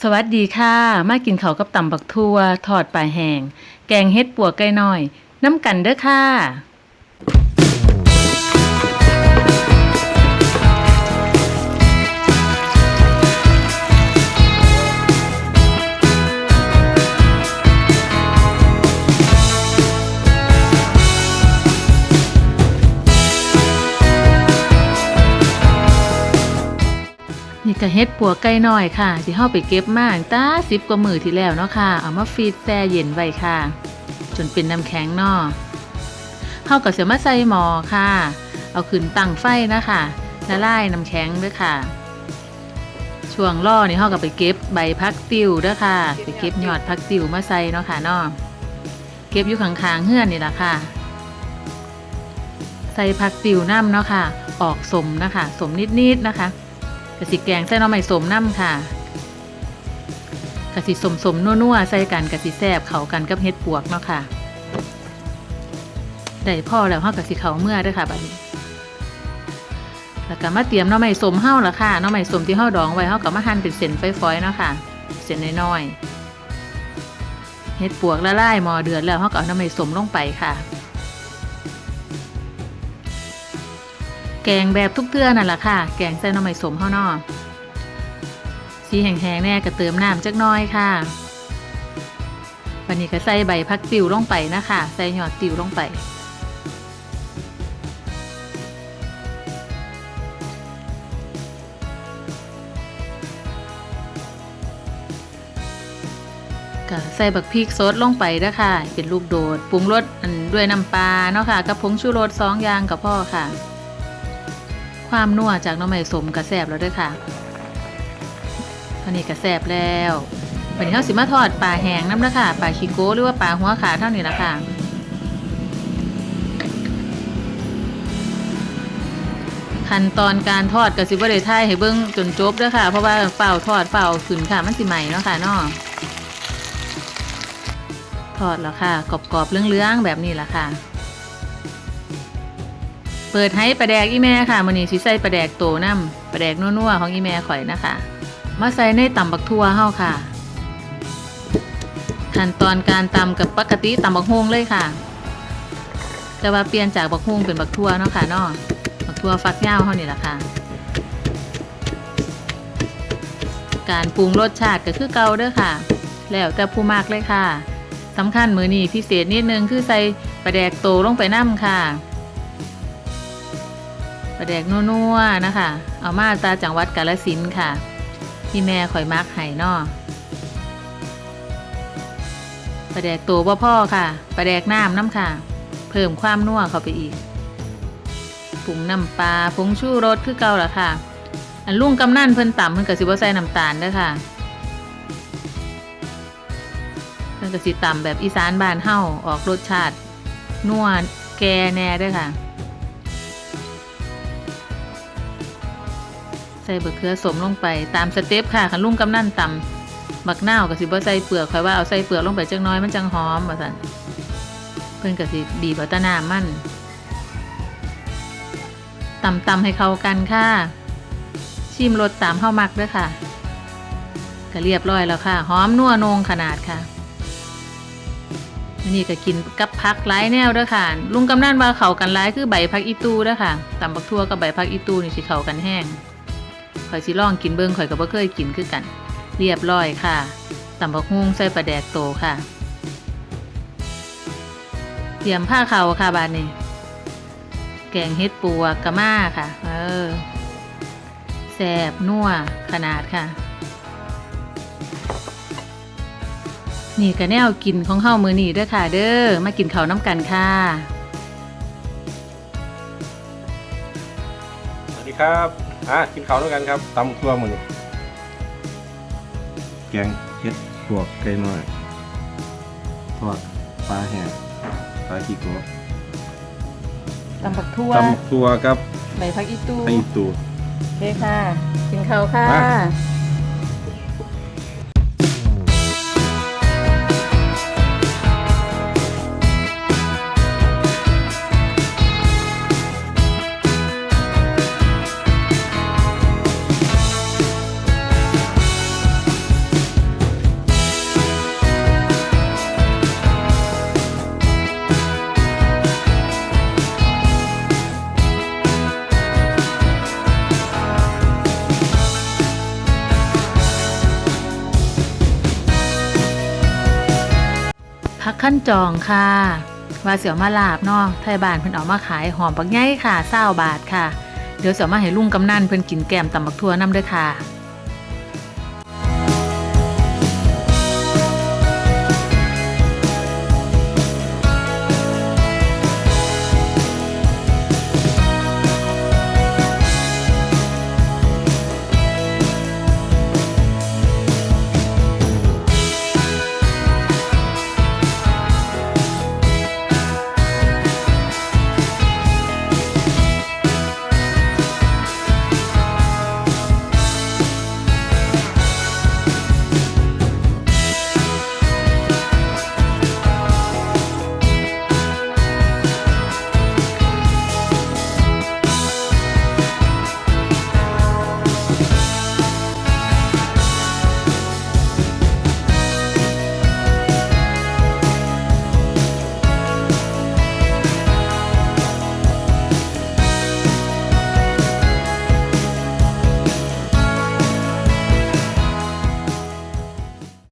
สวัสดีค่ะ มากินข้าวกับตำบักทั่วทอดปลาแห้งแกงเฮ็ดปัวไก่น้อย น้ำกันเด้อค่ะ ก็เฮ็ดปัวไก่น้อยค่ะ ที่เฮาไปเก็บมาตั้งแตาสิบกว่ามือที่แล้วเนาะค่ะ เอามาฟรีดแช่เย็นไว้ค่ะ จนเป็นน้ำแข็งเนาะเฮาก็สิมาใส่หม้อค่ะ เอาขึ้นตั้งไฟนะคะละลายน้ำแข็งด้อค่ะ ช่วงล่อนี่เฮาก็ไปเก็บใบพักติวด้อค่ะ ไปเก็บยอดพักติวมาใส่เนาะค่ะเนาะเก็บอยู่ข้างๆเฮือนนี่ล่ะค่ะ ใส่ผักติวน้ำเนาะค่ะ ออกสมนะคะ สมนิดๆนะคะ กะสิแกงใส่น้ำใหม่สมน้ำค่ะกะสิสมสมนัวๆใส่กันกะสิแซบเขากันกับเฮ็ดปวกเนาะค่ะได้พ่อแล้วเฮากะสิเขาเมื่อด้วยค่ะบัดนี้แล้วก็มาเตรียมน้ำใหม่สมเฮาละค่ะน้ำใหม่สมที่เฮาดองไว้เฮาก็มาหั่นเป็นเส้นฝอยๆเนาะค่ะเส้นน้อยๆเฮ็ดปวกละลายหม้อเดือดแล้วเฮาก็เอาน้ำใหม่สมลงไปค่ะ แกงแบบทุกเทื่อนั่นแหละค่ะ แกงใส่น้ำใหม่สมเฮาเนาะสีแห้งๆแน่ก็เติมน้ำจักน้อยค่ะวันนี้ก็ใส่ใบพักติวลงไปนะคะ ใส่ยอดติวลงไปก็ใส่บักพริกสดลงไปเด้อค่ะเป็นลูกโดด ปรุงรสด้วยน้ำปลาเนาะค่ะกับผงชูรสสองอย่างกับพ่อค่ะ ความนัวจากน้ำใหม่สมกระแสบแล้วด้วยค่ะตอนนี้กระแสบแล้ววันนี้เขาสิมาทอดปลาแห้งน้ำละค่ะปลาชิโก้หรือว่าปลาหัวขาเท่านี้ละค่ะขั้นตอนการทอดก็สิบ่ได้ท่ายให้เบิ่งจนจบด้อค่ะ เพราะว่าเฝ้าทอดเฝ้าขึ้นค่ะมันสิใหม่เนาะค่ะนาะทอดแล้วค่ะกรอบๆเลืองๆแบบนี้ละค่ะ เปิดให้ปลาแดกอีแม่ค่ะมื้อนี้สิใส่ปลาแดกโตน้ำปลาแดกนัวๆของอีแม่ข่อยนะคะ มาใส่ในตำบักทั่วเฮาค่ะ ขั้นตอนการตำกับปกติตำบักฮวงเลยค่ะ แต่ว่าเปลี่ยนจากบักฮวงเป็นบักทั่วเนาะค่ะเนาะบักทั่วฟักยาวเฮานี่แหละค่ะ การปรุงรสชาติก็คือเก่าเด้อค่ะ แล้วแต่ผู้มากเลยค่ะสำคัญมือนี้พิเศษนิดนึงคือใส่ปลาแดกโตลงไปน้ำค่ะ ปลาแดกนัวๆนะคะ เอามาตาจังหวัดกาฬสินธ์ค่ะ ที่แม่ข่อยมักไห้นอปลาแดกโตบ่พ่อค่ะปลาแดกน้ำน้ำค่ะ เพิ่มความนัวเข้าไปอีกปรุงน้ำปลาผงชูรสคือเก่าละค่ะ อันลุงกำนันเพิ่นต่ำเพิ่นก็สิบ่ใส่น้ำตาลเด้อค่ะเพิ่นก็สิต่ำแบบอีสานบ้านเฮาออกรสชาตินัวแกแน่เด้อค่ะ ส่บะเขือสมลงไปตามสเต็ปค่ะคันลุงกำนั่นตำบักนาวก็สิบ่ใส่เปลือกค่อยว่าเอาใส่เปลือกลงไปจักหน้อยมันจังหอมว่าซั่นเพิ่นก็สิบีบตะน้ำมันตำตำให้เข้ากันค่ะ ชิมรสตามเฮามักด้อค่ะก็เรียบร้อยแล้วค่ะ หอมนัวนงขนาดค่ะนนี้ก็กินกับผักหลายแนวด้อค่ะ ลุงกำนันว่าเขากันหลายคือใบผักอีตูด้อค่ะตำบักทั่วกับใบผักอีตูนี่สิเขากันแห้ง ข่อยสิลองกินเบิ่งข่อยก็บ่เคยกินคือกัน เรียบร้อยค่ะตำบักฮุ่งใส่ปลาแดกโตค่ะเตรียมผ้าเขาวค่ะบาดนี้ แกงเฮ็ดปัวกะม่าค่ะ เออแซ่บนัวขนาดค่ะ นี่ก็แนวกินของเฮามือนี้เด้อค่ะ เด้อมากินข้าวน้ำกันค่ะสวัสดีครับ อะกินข้าวด้วยกันครับตำครัวหมือนี้แกงเห็ดปวกไก่น้อยทอดปลาแห้งปลาขี้โกะตำบักทั่วตำครัวกับใบผักอีตูไข่ตู โอเคค่ะ กินข้าวค่ะ มา พักขั้นจองค่ะว่าเสียวมาลาบเนาะไทยบ้านเพิ่นเอามาขายหอมปักไงค่ะเศร้าบาทค่ะ เดี๋ยวเสียวมาให้ลุงกำนันเพิ่นกินแกมตำบักทั่วน้ำด้วยค่ะ